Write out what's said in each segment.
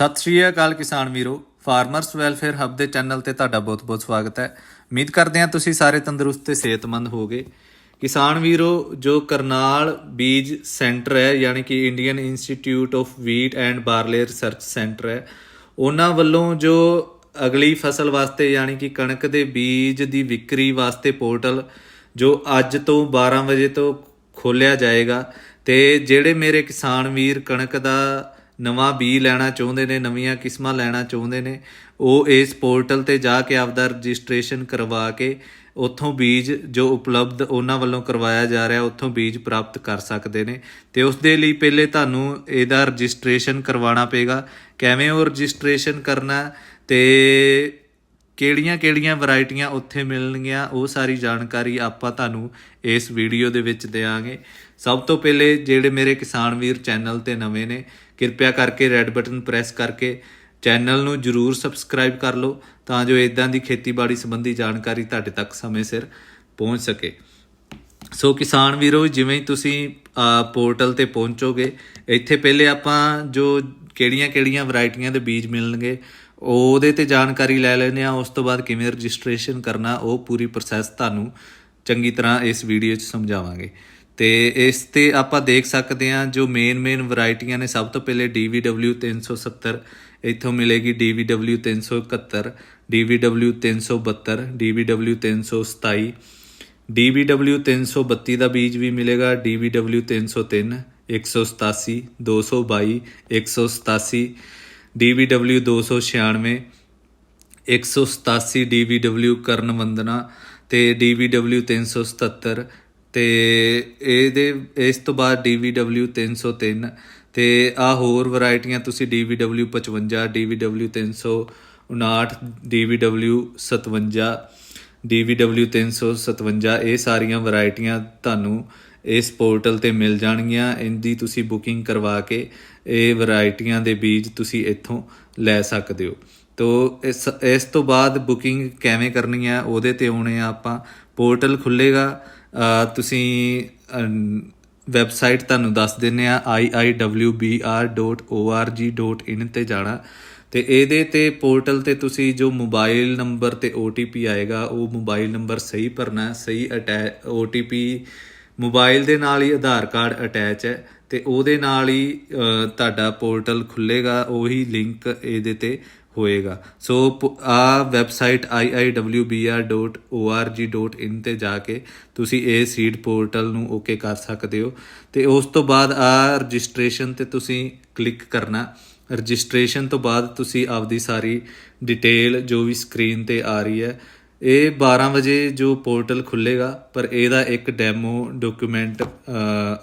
ਸਤਿ ਸ਼੍ਰੀ ਅਕਾਲ ਕਿਸਾਨ ਵੀਰੋ ਫਾਰਮਰਸ ਵੈਲਫੇਅਰ ਹੱਬ ਦੇ ਚੈਨਲ ਤੇ ਤੁਹਾਡਾ ਬਹੁਤ-ਬਹੁਤ ਸਵਾਗਤ ਹੈ। ਉਮੀਦ ਕਰਦੇ ਹਾਂ ਤੁਸੀਂ ਸਾਰੇ ਤੰਦਰੁਸਤ ਤੇ ਸਿਹਤਮੰਦ ਹੋਗੇ ਕਿਸਾਨ ਵੀਰੋ, ਜੋ ਕਰਨਾਲ ਬੀਜ ਸੈਂਟਰ ਹੈ, ਯਾਨੀ ਕਿ Indian Institute of Wheat and Barley Research Centre ਹੈ, ਉਹਨਾਂ ਵੱਲੋਂ ਜੋ ਅਗਲੀ ਫਸਲ ਵਾਸਤੇ, ਯਾਨੀ ਕਿ ਕਣਕ ਦੇ ਬੀਜ ਦੀ ਵਿਕਰੀ ਵਾਸਤੇ ਪੋਰਟਲ, ਜੋ ਅੱਜ ਤੋਂ 12 ਵਜੇ ਤੋਂ ਖੋਲਿਆ ਜਾਏਗਾ, ਤੇ ਜਿਹੜੇ ਮੇਰੇ ਕਿਸਾਨ ਵੀਰ ਕਣਕ ਦਾ ਨਵਾਂ ਬੀ ਲੈਣਾ ਚਾਹੁੰਦੇ ਨੇ, ਨਵੀਆਂ ਕਿਸਮਾਂ ਲੈਣਾ ਚਾਹੁੰਦੇ ਨੇ, ਉਹ ਇਸ ਪੋਰਟਲ ਤੇ ਜਾ ਕੇ ਆਪਦਾ ਰਜਿਸਟ੍ਰੇਸ਼ਨ ਕਰਵਾ ਕੇ ਉੱਥੋਂ ਬੀਜ ਜੋ ਉਪਲਬਧ ਉਹਨਾਂ ਵੱਲੋਂ ਕਰਵਾਇਆ ਜਾ ਰਿਹਾ, ਉੱਥੋਂ ਬੀਜ ਪ੍ਰਾਪਤ ਕਰ ਸਕਦੇ ਨੇ। ਤੇ ਉਸ ਦੇ ਲਈ ਪਹਿਲੇ ਤੁਹਾਨੂੰ ਇਹਦਾ ਰਜਿਸਟ੍ਰੇਸ਼ਨ ਕਰਵਾਉਣਾ ਪਏਗਾ। ਕਿਵੇਂ ਉਹ ਰਜਿਸਟ੍ਰੇਸ਼ਨ ਕਰਨਾ ਹੈ ਤੇ ਕਿਹੜੀਆਂ-ਕਿਹੜੀਆਂ ਵੈਰਾਈਟੀਆਂ ਉੱਥੇ ਮਿਲਣਗੀਆਂ, ਉਹ ਸਾਰੀ ਜਾਣਕਾਰੀ ਆਪਾਂ ਤੁਹਾਨੂੰ ਇਸ ਵੀਡੀਓ ਦੇ ਵਿੱਚ ਦੇਵਾਂਗੇ ਸਭ ਤੋਂ ਪਹਿਲੇ ਜਿਹੜੇ ਮੇਰੇ ਕਿਸਾਨ ਵੀਰ ਚੈਨਲ ਤੇ ਨਵੇਂ ਨੇ ਕਿਰਪਿਆ ਕਰਕੇ ਰੈੱਡ ਬਟਨ ਪ੍ਰੈਸ ਕਰਕੇ ਚੈਨਲ ਨੂੰ ਜਰੂਰ ਸਬਸਕ੍ਰਾਈਬ ਕਰ ਲਓ ਤਾਂ ਜੋ ਇਦਾਂ ਦੀ ਖੇਤੀਬਾੜੀ ਸੰਬੰਧੀ ਜਾਣਕਾਰੀ ਤੁਹਾਡੇ ਤੱਕ ਸਮੇਂ ਸਿਰ ਪਹੁੰਚ ਸਕੇ। ਸੋ ਕਿਸਾਨ ਵੀਰੋ, ਜਿਵੇਂ ਹੀ ਤੁਸੀਂ ਪੋਰਟਲ ਤੇ ਪਹੁੰਚੋਗੇ, ਇੱਥੇ ਪਹਿਲੇ ਆਪਾਂ ਜੋ ਕਿਹੜੀਆਂ-ਕਿਹੜੀਆਂ ਵੈਰਾਈਟੀਆਂ ਦੇ ਬੀਜ ਮਿਲਣਗੇ, ਉਹਦੇ ਤੇ ਜਾਣਕਾਰੀ ਲੈ ਲੈਂਦੇ ਆ ਉਸ ਤੋਂ ਬਾਅਦ ਕਿਵੇਂ ਰਜਿਸਟ੍ਰੇਸ਼ਨ ਕਰਨਾ, ਉਹ ਪੂਰੀ ਪ੍ਰੋਸੈਸ ਤੁਹਾਨੂੰ ਚੰਗੀ ਤਰ੍ਹਾਂ ਇਸ ਵੀਡੀਓ 'ਚ ਸਮਝਾਵਾਂਗੇ। ਤੇ ਇਸ ਤੇ ਆਪਾਂ ਦੇਖ ਸਕਦੇ ਹਾਂ ਜੋ ਮੇਨ ਮੇਨ ਵੈਰਾਈਟੀਆਂ ਨੇ ਸਭ ਤੋਂ ਪਹਿਲੇ DVW 370 ਇੱਥੋਂ ਮਿਲੇਗੀ DVW 371 DVW 372 DVW 327 DBW 332 ਦਾ ਬੀਜ ਵੀ ਮਿਲੇਗਾ DBW 303 187 222 187 DBW 296 187 DBW ਕਰਨ ਵੰਦਨਾ ਤੇ DBW 377 ਤੇ ਇਹਦੇ, ਇਸ ਤੋਂ ਬਾਅਦ DBW 303 ਤੇ ਆ ਹੋਰ ਵੈਰਾਈਟੀਆਂ ਤੁਸੀਂ DBW 55 DBW 359 DBW 57 DVW 357 ਇਹ ਸਾਰੀਆਂ ਵੈਰਾਈਟੀਆਂ ਤੁਹਾਨੂੰ ਇਸ ਪੋਰਟਲ ਤੇ ਮਿਲ ਜਾਣਗੀਆਂ। ਇਹਦੀ ਤੁਸੀਂ ਬੁਕਿੰਗ ਕਰਵਾ ਕੇ ਇਹ ਵੈਰਾਈਟੀਆਂ ਦੇ ਬੀਜ ਤੁਸੀਂ ਇੱਥੋਂ ਲੈ ਸਕਦੇ ਹੋ। ਤੋ ਇਸ ਇਸ ਤੋਂ ਬਾਅਦ ਬੁਕਿੰਗ ਕਿਵੇਂ ਕਰਨੀ ਹੈ ਉਹਦੇ ਤੇ ਆਉਣੇ ਆ ਆਪਾਂ। ਪੋਰਟਲ ਖੁੱਲੇਗਾ ਤੁਸੀਂ ਵੈਬਸਾਈਟ ਤੁਹਾਨੂੰ ਦੱਸ ਦਿੰਨੇ ਆ iiwbr.org.in ਤੇ ਜਾਣਾ। ਤੇ ਇਹਦੇ ਤੇ ਪੋਰਟਲ ਤੇ ਤੁਸੀਂ ਜੋ ਮੋਬਾਈਲ ਨੰਬਰ ਤੇ OTP ਆਏਗਾ ਉਹ ਮੋਬਾਈਲ ਨੰਬਰ ਸਹੀ ਭਰਨਾ ਹੈ, ਸਹੀ ਅਟੈਚ OTP ਮੋਬਾਈਲ ਦੇ ਨਾਲ ਹੀ ਆਧਾਰ ਕਾਰਡ ਅਟੈਚ ਹੈ ਤੇ ਉਹਦੇ ਨਾਲ ਹੀ ਤੁਹਾਡਾ ਪੋਰਟਲ ਖੁੱਲੇਗਾ ਉਹੀ ਲਿੰਕ ਇਹਦੇ ਤੇ। ਹੋਏਗਾ। ਸੋ ਪ- ਆ ਵੈਬਸਾਈਟ iiwbr.org.in ਤੇ ਜਾ ਕੇ ਤੁਸੀਂ ਇਹ ਸੀਡ ਪੋਰਟਲ ਨੂੰ ਓਕੇ ਕਰ ਸਕਦੇ ਹੋ। ਤੇ ਉਸ ਤੋਂ ਬਾਅਦ ਆ ਰਜਿਸਟ੍ਰੇਸ਼ਨ ਤੇ ਤੁਸੀਂ ਕਲਿੱਕ ਕਰਨਾ। ਰਜਿਸਟ੍ਰੇਸ਼ਨ ਤੋਂ ਬਾਅਦ ਤੁਸੀਂ ਆਪਦੀ ਸਾਰੀ ਡਿਟੇਲ ਜੋ ਵੀ ਸਕਰੀਨ ਤੇ ਆ ਰਹੀ ਹੈ, ਇਹ 12 ਵਜੇ ਜੋ ਪੋਰਟਲ ਖੁੱਲੇਗਾ ਪਰ ਇਹਦਾ ਇੱਕ ਡੈਮੋ ਡਾਕੂਮੈਂਟ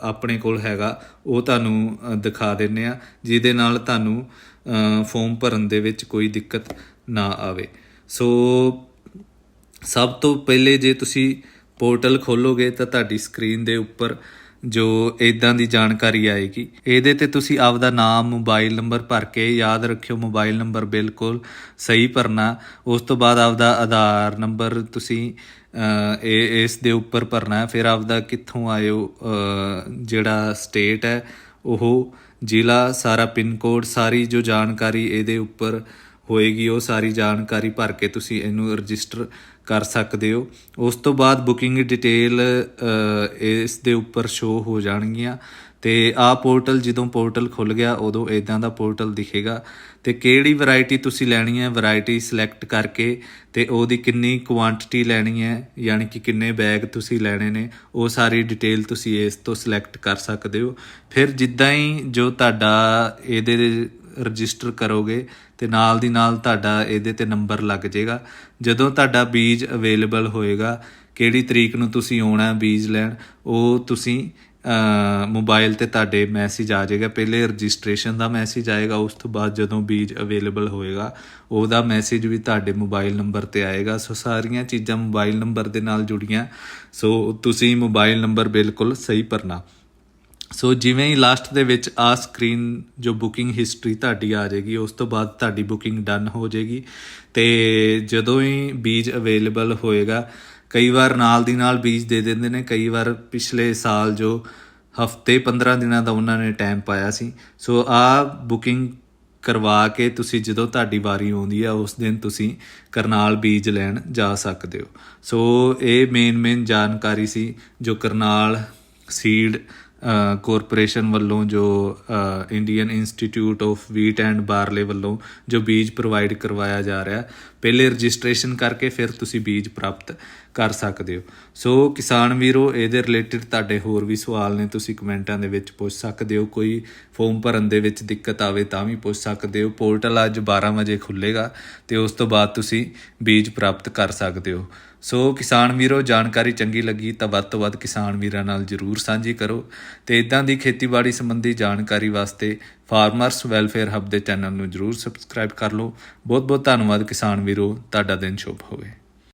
ਆਪਣੇ ਕੋਲ ਹੈਗਾ। ਉਹ ਤੁਹਾਨੂੰ ਦਿਖਾ ਦਿੰਨੇ ਆ ਜਿਹਦੇ ਨਾਲ ਤੁਹਾਨੂੰ ਫਾਰਮ ਭਰਨ ਦੇ ਵਿੱਚ ਕੋਈ ਦਿੱਕਤ ਨਾ ਆਵੇ। ਸੋ, ਸਭ ਤੋਂ ਪਹਿਲੇ ਜੇ ਤੁਸੀਂ ਪੋਰਟਲ ਖੋਲੋਗੇ ਤਾਂ ਤੁਹਾਡੀ ਸਕਰੀਨ ਦੇ ਉੱਪਰ ਜੋ ਇਦਾਂ ਦੀ ਜਾਣਕਾਰੀ ਆਏਗੀ। ਇਹਦੇ ਤੇ ਤੁਸੀਂ ਆਪਦਾ ਨਾਮ ਮੋਬਾਈਲ ਨੰਬਰ ਭਰ ਕੇ ਯਾਦ ਰੱਖਿਓ ਮੋਬਾਈਲ ਨੰਬਰ ਬਿਲਕੁਲ ਸਹੀ ਭਰਨਾ। ਉਸ ਤੋਂ ਬਾਅਦ ਆਪਦਾ ਆਧਾਰ ਨੰਬਰ ਤੁਸੀਂ ਇਹ, ਇਸ ਦੇ ਉੱਪਰ ਭਰਨਾ ਹੈ। ਫਿਰ ਆਪਦਾ ਕਿੱਥੋਂ ਆਇਓ ਜਿਹੜਾ ਸਟੇਟ ਹੈ, ਉਹ ਜ਼ਿਲ੍ਹਾ, ਸਾਰਾ ਪਿੰਨ ਕੋਡ ਸਾਰੀ ਜੋ ਜਾਣਕਾਰੀ ਇਹਦੇ ਉੱਪਰ ਹੋਏਗੀ, ਉਹ ਸਾਰੀ ਜਾਣਕਾਰੀ ਭਰ ਕੇ ਤੁਸੀਂ ਇਹਨੂੰ ਰਜਿਸਟਰ ਕਰ ਸਕਦੇ ਹੋ। ਉਸ ਤੋਂ ਬਾਅਦ ਬੁਕਿੰਗ ਡਿਟੇਲ ਇਸ ਦੇ ਉੱਪਰ ਸ਼ੋ ਹੋ ਜਾਣਗੀਆਂ। ਤੇ ਆਹ ਪੋਰਟਲ ਜਦੋਂ ਪੋਰਟਲ ਖੁੱਲ ਗਿਆ, ਉਦੋਂ ਇਦਾਂ ਦਾ ਪੋਰਟਲ ਦਿਖੇਗਾ। ਤੇ ਕਿਹੜੀ ਵੈਰਾਈਟੀ ਤੁਸੀਂ ਲੈਣੀ ਹੈ, ਵੈਰਾਈਟੀ ਸਿਲੈਕਟ ਕਰਕੇ ਤੇ ਉਹਦੀ ਕਿੰਨੀ ਕੁਆਂਟੀਟੀ ਲੈਣੀ ਹੈ, ਯਾਨੀ ਕਿ ਕਿੰਨੇ ਬੈਗ ਤੁਸੀਂ ਲੈਣੇ ਨੇ, ਉਹ ਸਾਰੀ ਡਿਟੇਲ ਤੁਸੀਂ ਇਸ ਤੋਂ ਸਿਲੈਕਟ ਕਰ ਸਕਦੇ ਹੋ। ਫਿਰ ਜਿੱਦਾਂ ਹੀ ਜੋ ਤੁਹਾਡਾ ਇਹਦੇ ਰਜਿਸਟਰ ਕਰੋਗੇ ਤੇ ਨਾਲ ਦੀ ਨਾਲ ਤੁਹਾਡਾ ਇਹਦੇ ਤੇ ਨੰਬਰ ਲੱਗ ਜਾਏਗਾ। ਜਦੋਂ ਤੁਹਾਡਾ ਬੀਜ ਅਵੇਲੇਬਲ ਹੋਏਗਾ, ਕਿਹੜੀ ਤਰੀਕ ਨੂੰ ਤੁਸੀਂ ਆਉਣਾ ਬੀਜ ਲੈਣ, ਉਹ ਤੁਸੀਂ ਮੋਬਾਈਲ ਤੇ ਤੁਹਾਡੇ ਮੈਸੇਜ ਆ ਜਾਏਗਾ। ਪਹਿਲੇ ਰਜਿਸਟ੍ਰੇਸ਼ਨ ਦਾ ਮੈਸੇਜ ਆਏਗਾ, ਉਸ ਤੋਂ ਬਾਅਦ ਜਦੋਂ ਬੀਜ ਅਵੇਲੇਬਲ ਹੋਏਗਾ, ਉਹਦਾ ਮੈਸੇਜ ਵੀ ਤੁਹਾਡੇ ਮੋਬਾਈਲ ਨੰਬਰ ਤੇ ਆਏਗਾ। ਸੋ ਸਾਰੀਆਂ ਚੀਜ਼ਾਂ ਮੋਬਾਈਲ ਨੰਬਰ ਦੇ ਨਾਲ ਜੁੜੀਆਂ। ਸੋ ਤੁਸੀਂ ਮੋਬਾਈਲ ਨੰਬਰ ਬਿਲਕੁਲ ਸਹੀ ਭਰਨਾ। ਸੋ ਜਿਵੇਂ ਹੀ ਲਾਸਟ ਦੇ ਵਿੱਚ ਆ ਸਕਰੀਨ ਜੋ ਬੁਕਿੰਗ ਹਿਸਟਰੀ ਤੁਹਾਡੀ ਆ ਜਾਏਗੀ, ਉਸ ਤੋਂ ਬਾਅਦ ਤੁਹਾਡੀ ਬੁਕਿੰਗ ਡਨ ਹੋ ਜਾਏਗੀ। ਤੇ ਜਦੋਂ ਹੀ ਬੀਜ ਅਵੇਲੇਬਲ ਹੋਏਗਾ ਕਈ ਵਾਰ ਨਾਲ ਦੀ ਨਾਲ ਬੀਜ ਦੇ ਦਿੰਦੇ ਨੇ, ਕਈ ਵਾਰ ਪਿਛਲੇ ਸਾਲ ਜੋ ਹਫ਼ਤੇ 15 ਦਿਨਾਂ ਦਾ ਉਹਨਾਂ ਨੇ ਟਾਈਮ ਪਾਇਆ ਸੀ। ਸੋ ਆ ਬੁਕਿੰਗ ਕਰਵਾ ਕੇ ਤੁਸੀਂ ਜਦੋਂ ਤੁਹਾਡੀ ਵਾਰੀ ਆਉਂਦੀ ਆ, ਉਸ ਦਿਨ ਤੁਸੀਂ ਕਰਨਾਲ ਬੀਜ ਲੈਣ ਜਾ ਸਕਦੇ ਹੋ। ਸੋ ਇਹ ਮੇਨ ਮੇਨ ਜਾਣਕਾਰੀ ਸੀ, ਜੋ ਕਰਨਾਲ ਸੀਡ ਕਾਰਪੋਰੇਸ਼ਨ ਵੱਲੋਂ ਜੋ Indian Institute of Wheat and Barley ਵੱਲੋਂ ਜੋ ਬੀਜ ਪ੍ਰੋਵਾਈਡ ਕਰਵਾਇਆ ਜਾ ਰਿਹਾ, ਪਹਿਲੇ ਰਜਿਸਟ੍ਰੇਸ਼ਨ ਕਰਕੇ ਫਿਰ ਤੁਸੀਂ ਬੀਜ ਪ੍ਰਾਪਤ ਕਰ ਸਕਦੇ ਹੋ। ਸੋ ਕਿਸਾਨ ਵੀਰੋ, ਇਹਦੇ ਰਿਲੇਟਡ ਤੁਹਾਡੇ ਹੋਰ ਵੀ ਸਵਾਲ ਨੇ, ਤੁਸੀਂ ਕਮੈਂਟਾਂ ਦੇ ਵਿੱਚ ਪੁੱਛ ਸਕਦੇ ਹੋ। ਕੋਈ ਫਾਰਮ ਭਰਨ ਦੇ ਵਿੱਚ ਦਿੱਕਤ ਆਵੇ ਤਾਂ ਵੀ ਪੁੱਛ ਸਕਦੇ ਹੋ। ਪੋਰਟਲ ਅੱਜ 12 ਵਜੇ ਖੁੱਲੇਗਾ ਤੇ ਉਸ ਤੋਂ ਬਾਅਦ ਤੁਸੀਂ ਬੀਜ ਪ੍ਰਾਪਤ ਕਰ ਸਕਦੇ ਹੋ। ਸੋ ਕਿਸਾਨ ਵੀਰੋ, ਜਾਣਕਾਰੀ ਚੰਗੀ ਲੱਗੀ ਤਾਂ ਵੱਧ ਤੋਂ ਵੱਧ ਕਿਸਾਨ ਵੀਰਾਂ ਨਾਲ ਜਰੂਰ ਸਾਂਝੀ ਕਰੋ ਤੇ ਇਦਾਂ ਦੀ ਖੇਤੀਬਾੜੀ ਸੰਬੰਧੀ ਜਾਣਕਾਰੀ ਵਾਸਤੇ ਫਾਰਮਰਸ ਵੈਲਫੇਅਰ ਹੱਬ ਦੇ ਚੈਨਲ ਨੂੰ ਜਰੂਰ ਸਬਸਕ੍ਰਾਈਬ ਕਰ ਲਓ। ਬਹੁਤ ਬਹੁਤ ਧੰਨਵਾਦ ਕਿਸਾਨ ਵੀਰੋ, ਤੁਹਾਡਾ ਦਿਨ ਸ਼ੁਭ ਹੋਵੇ।